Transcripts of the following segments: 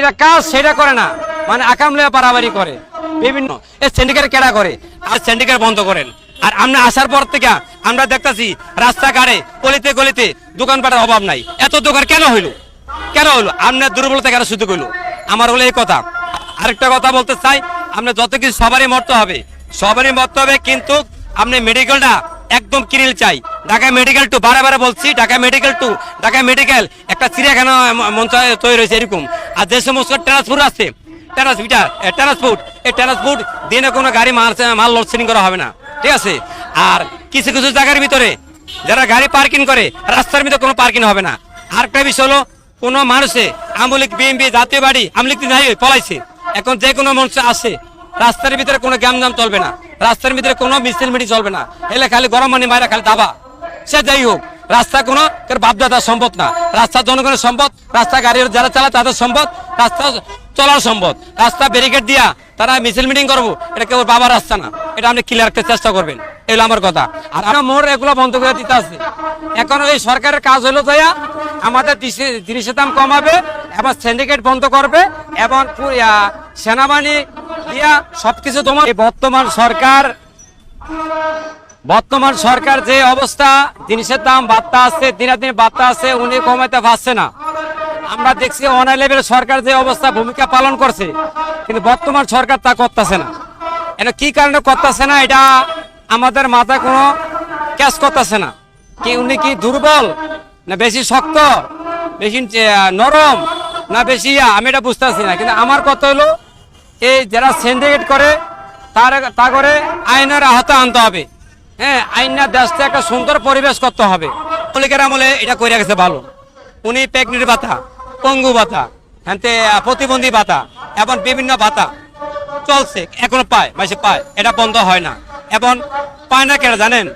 এটা কাজ সেটা করে না। মানে আকামলে পারাবারি করে। বিভিন্ন। এই সিন্ডিকেট করে? আর সিন্ডিকেট বন্ধ করেন। আর আমরা আসার পর থেকে আমরা দেখতাছি, রাস্তাঘাটে গলিতে গলিতে দোকানপাটের অভাব নাই। এত দোকান কেন হইল? কেন হইল? আপনার দুর্বলতা কেন শুধু হইল আমার হলো এই কথা। আরেকটা কথা বলতে চাই, আমরা যত কিছু সবারই মরতে হবে। সবারই মরতে হবে, কিন্তু আপনি মেডিকেলটা একদম কিনিল চাই। ঢাকা মেডিকেল টু বারে বারে বলছি ঢাকা মেডিকেল টু ঢাকা মেডিকেল একটা চিড়িয়াখানা মঞ্চ তৈরি হয়েছে এরকম। আর যে সমস্ত ট্রান্সপোর্ট আছে ট্রান্সপোর্ট এই ট্রান্সপোর্ট দিনে কোনো গাড়ি মাল লোডশেডিং করা হবে না। ঠিক আছে? আর কিছু কিছু জায়গার ভিতরে, যারা গাড়ি পার্কিং করে, রাস্তার ভিতরে কোনো পার্কিং হবে না। আরেকটা বিষয় হলো, কোনো মানুষে আমলিক বিএমবি জাতীয় বাড়ি আমলিক নাই পলাইছে। এখন যে কোনো মানুষ আসে, রাস্তার ভিতরে কোনো গ্যামজাম চলবে না। রাস্তার ভিতরে কোনো মিছিল মিটিং চলবে না। এলে খালি গরম পানি মায়েরা খালি দাবা। সে যাই হোক, রাস্তা কোনো বাপদাদার সম্পদ না। রাস্তা জনগণের সম্পদ, রাস্তা গাড়ির যারা চালায় তাদের সম্পদ, রাস্তা চলার সম্পদ। রাস্তা ব্যারিকেড দিয়া তারা মিছিল মিটিং করব, এটা কেউ বাবার রাস্তা না। এটা আপনি ক্লিয়ার রাখতে চেষ্টা করবেন। এগুলো আমার কথা। আর আমরা মোর এগুলো বন্ধ করে দিতে আছে এখন এই সরকারের কাজ হলো তাইয়া আমাদের জিনিসের দাম কমাবে, এবং সিন্ডিকেট বন্ধ করবে, এবং সেনাবাহিনী দিয়া সবকিছু তোমার। বর্তমান সরকার বর্তমান সরকার যে অবস্থা, জিনিসের দাম বাড়তা আছে দিনে দিনে বাড়তা আছে উনি কমাইতে পারছে না। আমরা দেখছি অনার লেভেল সরকার যে অবস্থা, ভূমিকা পালন করছে, কিন্তু বর্তমান সরকার তা করতেছে না। এটা কি কারণে করতেছে না, এটা আমাদের মাথায় কোনো ক্যাশ করতেছে না। কি উনি কি দুর্বল, না বেশি শক্ত, বেশি নরম, না বেশি? আমি এটা বুঝতেছি না, কিন্তু আমার কথা হলো এই যারা সিন্ডিকেট করে, তার তা করে আইনের আহত আনতে হবে। হ্যাঁ আইন না দেশটা একটা সুন্দর পরিবেশ করতে হবে। মলিকের আমলে এটা করে গেছে ভালো। উনি প্রেগনেন্ট ভাতা, পঙ্গু ভাতা হ্যাঁ প্রতিবন্ধী ভাতা, এবং বিভিন্ন ভাতা। চলছে, এখনও পায়, মাসে পায়, এটা বন্ধ হয় না। এবং পায় না কেন জানেন?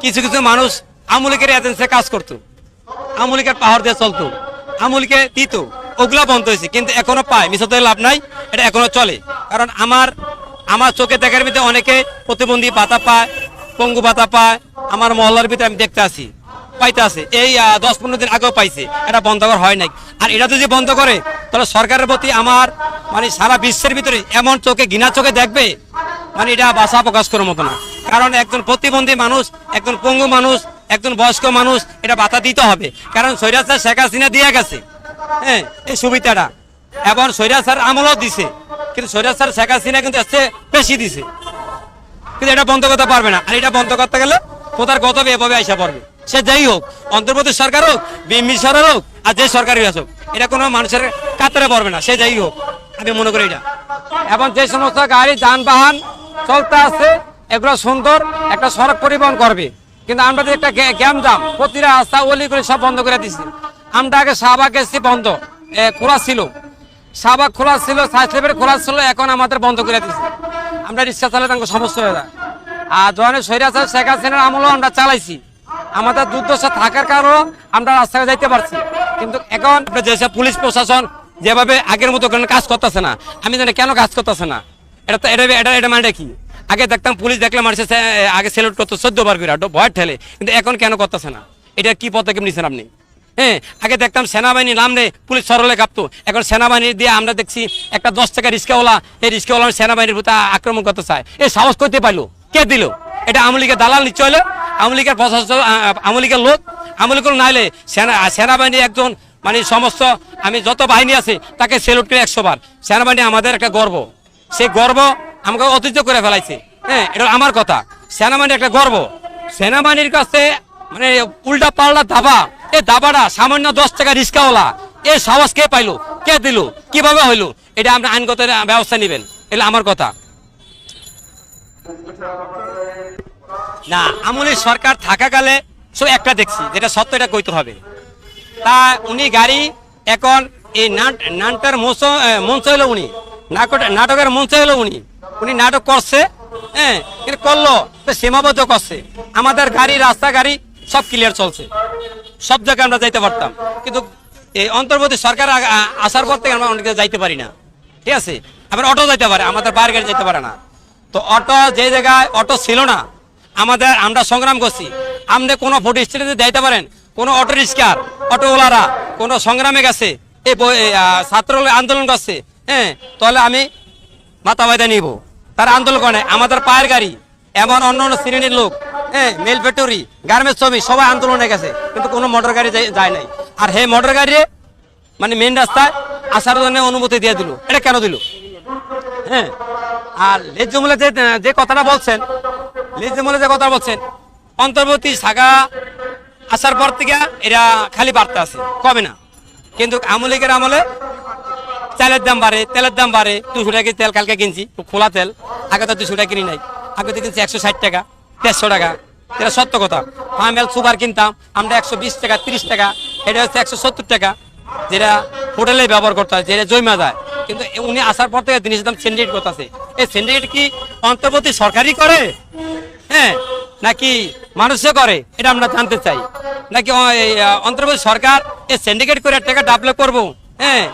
কিছু কিছু মানুষ আমলিকের এজেন্সিতে কাজ করতো। আমলিকের পাহাড় দিয়ে চলতো। আমলিকে দিত। ওগুলা বন্ধ হয়েছে, কিন্তু এখনও পায়, মিশতে লাভ নাই, এটা এখনও চলে। কারণ আমার আমার চোখে দেখার ভিতরে অনেকে প্রতিবন্ধী ভাতা পায়, পঙ্গু ভাতা পায়, আমার মহল্লার ভিতরে আমি দেখতে আসি, পাইতে আছে এই দশ পনেরো দিন আগেও পাইছে, এটা বন্ধ করা হয় নাই। আর এটা যদি বন্ধ করে, তাহলে সরকারের প্রতি আমার মানে সারা বিশ্বের ভিতরে এমন চোখে ঘৃণা চোখে দেখবে মানে এটা বাসা প্রকাশ করার মতো না। কারণ একজন প্রতিবন্ধী মানুষ, একজন পঙ্গু মানুষ, একজন বয়স্ক মানুষ, এটা বাতা দিতে হবে। কারণ সৈরাচার শেখ হাসিনা দিয়ে গেছে। হ্যাঁ এই সুবিধাটা। এবং সৈরাচার আমলও দিছে। কিন্তু সৈরাচার শেখ হাসিনা কিন্তু এসে বেশি দিছে। কিন্তু এটা বন্ধ করতে পারবে না। আর এটা বন্ধ করতে গেলে কোথার কত এভাবে আইসা পড়বে। সে যাই হোক অন্তর্বর্তী সরকার হোক বিএমপি সরকার হোক, আর যে সরকারই আসুক, এটা কোনো মানুষের কাতারে পড়বে না। সে যাই হোক, আমি মনে করি এটা। এবং যে সমস্ত গাড়ি, যানবাহন চলতে আছে, এগুলো সুন্দর, একটা সড়ক পরিবহন করবে। কিন্তু আমরা যে একটা গ্যাম জাম প্রতিটা রাস্তা অলি করে সব বন্ধ করে দিচ্ছি আমরা আগে শাহবাগ এসেছি বন্ধ। খোলা ছিল। শাহবাগ খোলা ছিল সাইসলেপের খোলা ছিল, এখন আমাদের বন্ধ করে দিচ্ছে আমরা রিক্সা চালাতে আমাকে সমস্যা হয়ে যায় আর যখন সৈরাচার শেখ হাসিনার আমলও আমরা চালাইছি। আমাদের দুর্দশা থাকার কারণেও আমরা রাস্তায় যাইতে পারছি। কিন্তু এখন যেসব পুলিশ প্রশাসন যেভাবে আগের মতো কাজ করতেছে না, আমি জানি কেন কাজ করতেছে না। এটা তো, এটা এটা এটা মানে কি? আগে দেখতাম পুলিশ দেখলে মানুষের আগে সেলুট করতো চোদ্দ বার করে ভয় ঠেলে। কিন্তু এখন কেন করতেছে না? এটা কি পদক্ষেপ নিচ্ছেন আপনি? হ্যাঁ আগে দেখতাম সেনাবাহিনী নামলে পুলিশ সরলে কাঁপতো। এখন সেনাবাহিনী দিয়ে আমরা দেখছি একটা দশ টাকা রিক্সাওয়ালা এই রিক্সাওয়ালা সেনাবাহিনীর প্রতি আক্রমণ করতে চায়। এই সাহস করতে পারল কে দিল? এটা আমলিকের দালাল নিশ্চয় হলো? আমলিকের প্রশাসন আমলিকের লোক? আমলিকের নাইলে সেনা, সেনাবাহিনী একজন মানে সমস্ত, আমি যত বাহিনী আছে, তাকে সেলুট করে একশো বার। সেনাবাহিনী আমাদের একটা গর্ব। সেই গর্ব আমাকে ঐতিহ্য করে ফেলাইছে। হ্যাঁ এটা আমার কথা। সেনাবাহিনী একটা গর্ব। সেনাবাহিনীর কাছে মানে উল্টা পাল্টা দাবা এই দাবাটা সামান্য দশ টাকা রিক্সাওয়ালা এ সাহস কে পাইলো? কে দিল? কীভাবে হইল? এটা আমরা আইনগত ব্যবস্থা নেবেন। এটা আমার কথা। না সরকার থাকাকালে শুধু একটা দেখছি, যেটা সত্য এটা কইতে হবে। তা উনি গাড়ি, এখন এই নাট মঞ্চ মঞ্চ হলো উনি। নাটক- নাটকের মঞ্চ হলো উনি। উনি নাটক করছে হ্যাঁ করল সীমাবদ্ধ করছে। আমাদের গাড়ি, রাস্তা গাড়ি সব ক্লিয়ার চলছে। সব জায়গায় আমরা যাইতে পারতাম। কিন্তু এই অন্তর্বর্তী সরকার আসার পর থেকে আমরা অনেক যাইতে পারি না। ঠিক আছে? আবার অটো যাইতে পারে, আমাদের বাইরের গাড়ি যেতে পারে না। তো অটো যে জায়গায় অটো ছিল না, আমাদের আমরা সংগ্রাম করছি। আপনি কোনো ভোট স্টেটে যাইতে পারেন, কোনো অটো রিক্সার অটোওয়ালারা কোনো সংগ্রামে গেছে, এই ছাত্র আন্দোলন করছে হ্যাঁ তাহলে আমি মাথা বাইদা নিব। তারা আন্দোলন করে আমাদের পায়ের গাড়ি, এমন অন্য অন্য শ্রেণির লোক হ্যাঁ মেল ফ্যাক্টরি গার্মেন্টস শ্রমিক সবাই আন্দোলনে গেছে, কিন্তু কোনো মোটর গাড়ি যায়- নাই। আর হে মোটর গাড়ি মানে মেন রাস্তায় আসার জন্য অনুমতি দিয়ে দিল। এটা কেন দিল? হ্যাঁ আর লেজমূলে যে যে কথাটা বলছেন লেজমূলে যে কথা বলছেন, অন্তর্বর্তী শাখা আসার পর থেকে এরা খালি বাড়তে আছে, কবে না? কিন্তু আমলিকের আমলে চালের দাম বাড়ে, তেলের দাম বাড়ে। দুশো টাকা তেল কালকে কিনছি খোলা তেল, আগে তো দুশো টাকা কিনি নাই, আগে তো কিনছি একশো ষাট টাকা। দেড়শো টাকা। এটা সত্য কথা। ফার্মেল সুপার কিনতাম, আমরা একশো বিশ টাকা, তিরিশ টাকা, এটা হচ্ছে একশো সত্তর টাকা, যেটা হোটেলে ব্যবহার করতে হয়, যেটা জৈমা যায় কিন্তু উনি আসার পর থেকে জিনিসের দাম সিন্ডিকেট করতেছে। এই সিন্ডিকেট কি অন্তর্বর্তী সরকারই করে? হ্যাঁ নাকি মানুষে করে? এটা আমরা জানতে চাই। নাকি অন্তর্বর্তী সরকার এই সিন্ডিকেট করে টাকা ডাবলে করব? হ্যাঁ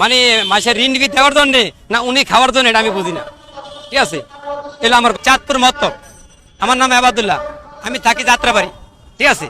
মানে মাসের ঋণ দেওয়ার জন্যে, না উনি খাওয়ার জন্য, এটা আমি বুঝি না। ঠিক আছে? এলো আমার চাঁদপুর মত্তব আমার নাম আবাদুল্লাহ। আমি থাকি যাত্রাবাড়ি। ঠিক আছে?